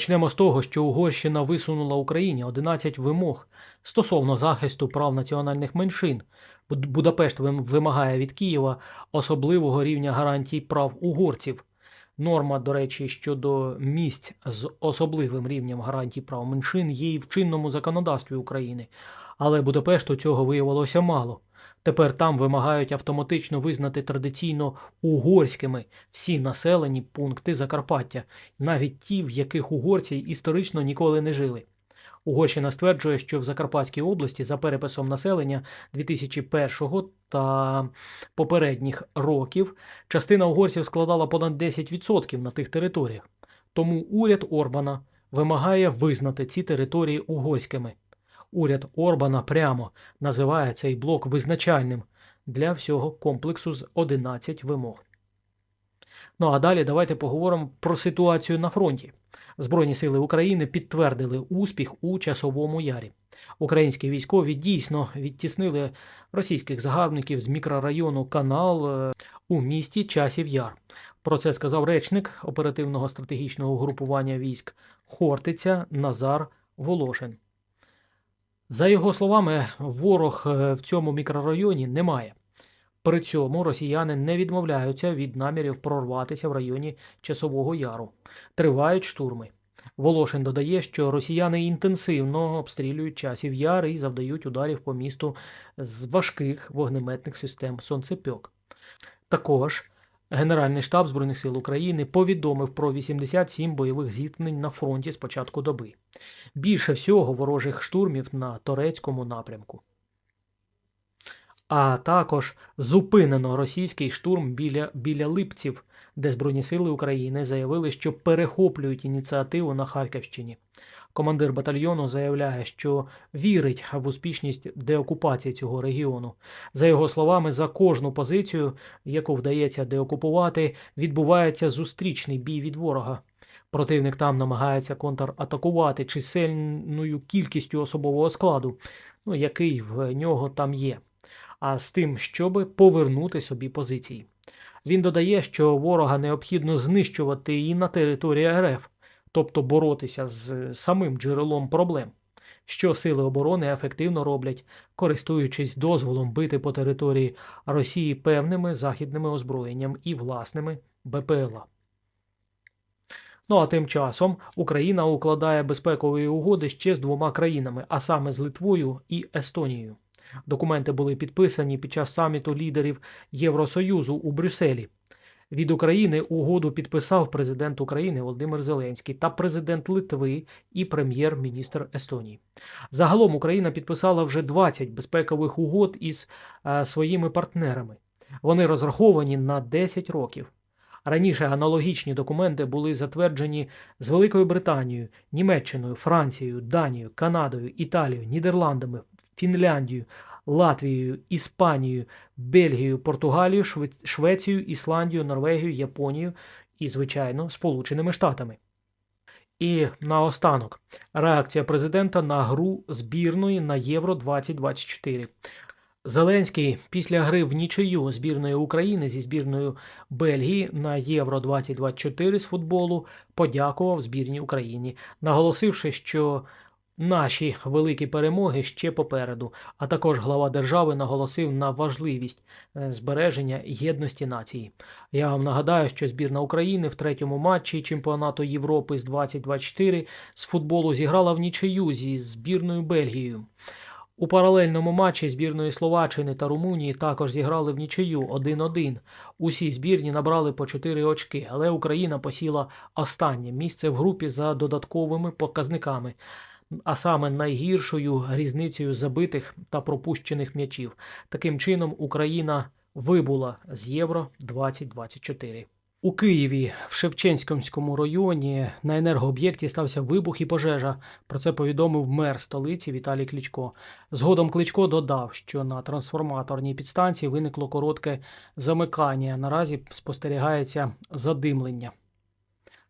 Почнемо з того, що Угорщина висунула Україні 11 вимог стосовно захисту прав національних меншин. Буд- Будапешт вимагає від Києва особливого рівня гарантій прав угорців. Норма, до речі, щодо місць з особливим рівнем гарантій прав меншин є і в чинному законодавстві України, але Будапешту цього виявилося мало. Тепер там вимагають автоматично визнати традиційно угорськими всі населені пункти Закарпаття, навіть ті, в яких угорці історично ніколи не жили. Угорщина стверджує, що в Закарпатській області за переписом населення 2001 та попередніх років частина угорців складала понад 10% на тих територіях. Тому уряд Орбана вимагає визнати ці території угорськими. Уряд Орбана прямо називає цей блок визначальним для всього комплексу з 11 вимог. Ну а далі давайте поговоримо про ситуацію на фронті. Збройні сили України підтвердили успіх у часовому ярі. Українські військові дійсно відтіснили російських загарбників з мікрорайону Канал е, у місті Часів Яр. Про це сказав речник оперативного стратегічного угрупування військ Хортиця Назар Волошин. За його словами, ворог е, в цьому мікрорайоні немає. При цьому росіяни не відмовляються від намірів прорватися в районі Часового Яру. Тривають штурми. Волошин додає, що росіяни інтенсивно обстрілюють часів яр і завдають ударів по місту з важких вогнеметних систем сонцепьок. Також Генеральний штаб Збройних сил України повідомив про 87 бойових зіткнень на фронті з початку доби. Більше всього ворожих штурмів на Торецькому напрямку. А також зупинено російський штурм біля, біля Липців, де Збройні сили України заявили, що перехоплюють ініціативу на Харківщині. Командир батальйону заявляє, що вірить в успішність деокупації цього регіону. За його словами, за кожну позицію, яку вдається деокупувати, відбувається зустрічний бій від ворога. Противник там намагається контратакувати чисельною кількістю особового складу, ну, який в нього там є, а з тим, щоб повернути собі позиції. Він додає, що ворога необхідно знищувати і на території РФ, тобто боротися з самим джерелом проблем, що сили оборони ефективно роблять, користуючись дозволом бити по території Росії певними західними озброєнням і власними БПЛА. Ну а тим часом Україна укладає безпекові угоди ще з двома країнами, а саме з Литвою і Естонією. Документи були підписані під час саміту лідерів Євросоюзу у Брюсселі. Від України угоду підписав президент України Володимир Зеленський та президент Литви і прем'єр-міністр Естонії. Загалом Україна підписала вже 20 безпекових угод із е, своїми партнерами. Вони розраховані на 10 років. Раніше аналогічні документи були затверджені з Великою Британією, Німеччиною, Францією, Данією, Канадою, Італією, Нідерландами, Фінляндією, Латвією, Іспанією, Бельгією, Португалією, Шве- Швецією, Ісландією, Норвегією, Японією і, звичайно, Сполученими Штатами. І наостанок реакція президента на гру збірної на Євро 2024. Зеленський після гри в нічию збірної України зі збірною Бельгії на Євро 2024 з футболу подякував збірній Україні, наголосивши, що наші великі перемоги ще попереду. А також глава держави наголосив на важливість е, збереження єдності нації. Я вам нагадаю, що збірна України в третьому матчі чемпіонату Європи з 2024 з футболу зіграла в нічию зі збірною Бельгією. У паралельному матчі збірної Словаччини та Румунії також зіграли в нічию 1-1. Усі збірні набрали по 4 очки, але Україна посіла останнє місце в групі за додатковими показниками, а саме найгіршою різницею забитих та пропущених м'ячів. Таким чином, Україна вибула з Євро 2024. У Києві в Шевченськомському районі на енергооб'єкті стався вибух і пожежа. Про це повідомив мер столиці Віталій Кличко. Згодом Кличко додав, що на трансформаторній підстанції виникло коротке замикання. Наразі спостерігається задимлення.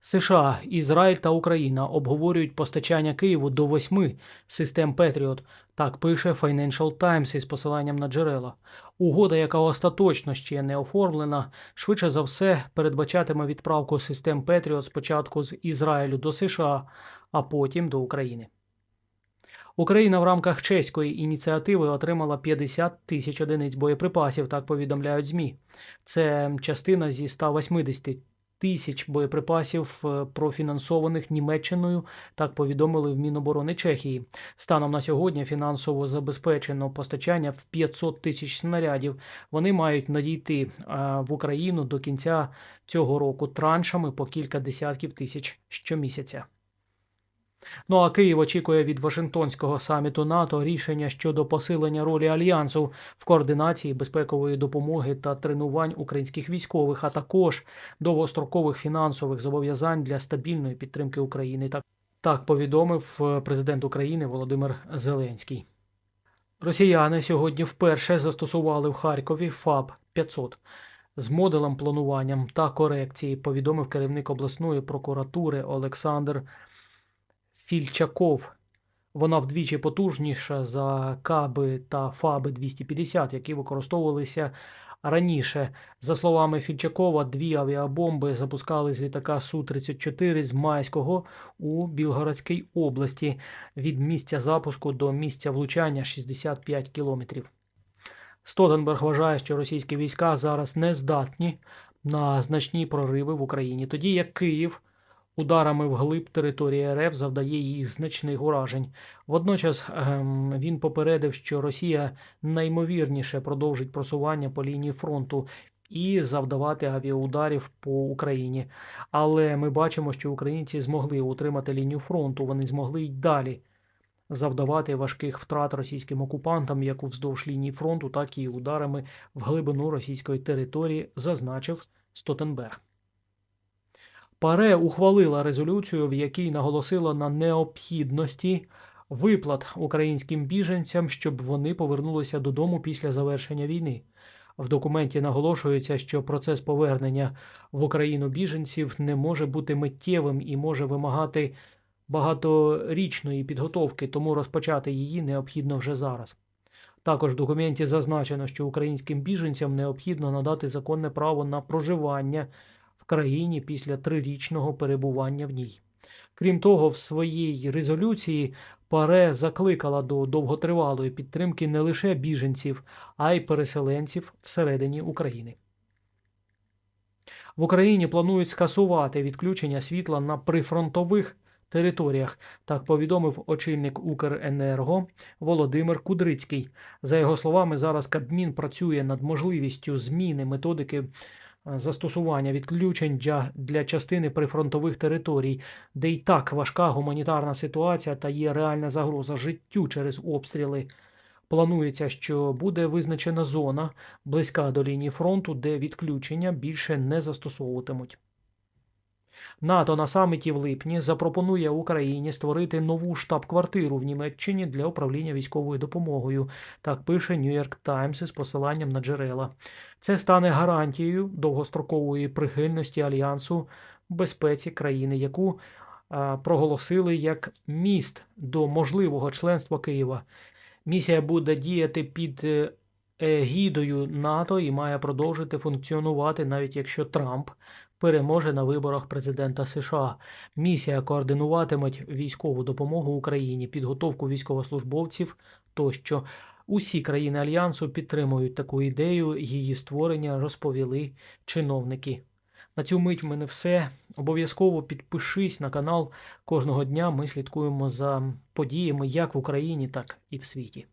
США, Ізраїль та Україна обговорюють постачання Києву до восьми систем Петріот. Так пише Financial Times із посиланням на джерела. Угода, яка остаточно ще не оформлена, швидше за все передбачатиме відправку систем Петріот спочатку з Ізраїлю до США, а потім до України. Україна в рамках чеської ініціативи отримала 50 тисяч одиниць боєприпасів, так повідомляють ЗМІ. Це частина зі 180 тисяч боєприпасів, е, профінансованих Німеччиною, так повідомили в Міноборони Чехії. Станом на сьогодні фінансово забезпечено постачання в 500 тисяч снарядів. Вони мають надійти е, в Україну до кінця цього року траншами по кілька десятків тисяч щомісяця. Ну а Київ очікує від Вашингтонського саміту НАТО рішення щодо посилення ролі альянсу в координації безпекової допомоги та тренувань українських військових, а також довгострокових фінансових зобов'язань для стабільної підтримки України. Так, так повідомив е, президент України Володимир Зеленський. Росіяни сьогодні вперше застосували в Харкові ФАБ 500 з модулем плануванням та корекції, повідомив керівник обласної прокуратури Олександр Фільчаков. Вона вдвічі потужніша за каби та фаби 250, які використовувалися раніше. За словами Фільчакова, дві авіабомби запускали з літака Су-34 з Майського у Білгородській області від місця запуску до місця влучання 65 кілометрів. Столтенберг вважає, що російські війська зараз не здатні на значні прориви в Україні, тоді як Київ ударами вглиб території РФ завдає їх значних уражень. Водночас ем, він попередив, що Росія наймовірніше продовжить просування по лінії фронту. І завдавати авіаударів по Україні. Але ми бачимо, що українці змогли утримати лінію фронту. Вони змогли й далі завдавати важких втрат російським окупантам, як вздовж лінії фронту, так і ударами в глибину російської території, зазначив Стотенберг. ПАРЕ ухвалила резолюцію, в якій наголосила на необхідності виплат українським біженцям, щоб вони повернулися додому після завершення війни. В документі наголошується, що процес повернення в Україну біженців не може бути миттєвим і може вимагати багаторічної підготовки, тому розпочати її необхідно вже зараз. Також в документі зазначено, що українським біженцям необхідно надати законне право на проживання країні після трирічного перебування в ній. Крім того, в своїй резолюції ПАРЕ закликала до довготривалої підтримки не лише біженців, а й переселенців всередині України. В Україні планують скасувати відключення світла на прифронтових територіях, так повідомив очільник Укренерго Володимир Кудрицький. За його словами, зараз Кабмін працює над можливістю зміни методики застосування відключень для, для частини прифронтових територій, де й так важка гуманітарна ситуація та є реальна загроза життю через обстріли. Планується, що буде визначена зона близька до лінії фронту, де відключення більше не застосовуватимуть. НАТО на саміті в липні запропонує Україні створити нову штаб-квартиру в Німеччині для управління військовою допомогою. Так пише New York Times із посиланням на джерела. Це стане гарантією довгострокової прихильності альянсу безпеці країни, яку проголосили як міст до можливого членства Києва. Місія буде діяти під е, егідою НАТО і має продовжити функціонувати, навіть якщо Трамп переможе на виборах президента США. Місія координуватиме військову допомогу Україні, підготовку військовослужбовців тощо. Усі країни альянсу підтримують таку ідею. Її створення розповіли чиновники. На цю мить в мене все. Обов'язково підпишись на канал. Кожного дня ми слідкуємо за подіями як в Україні, так і в світі.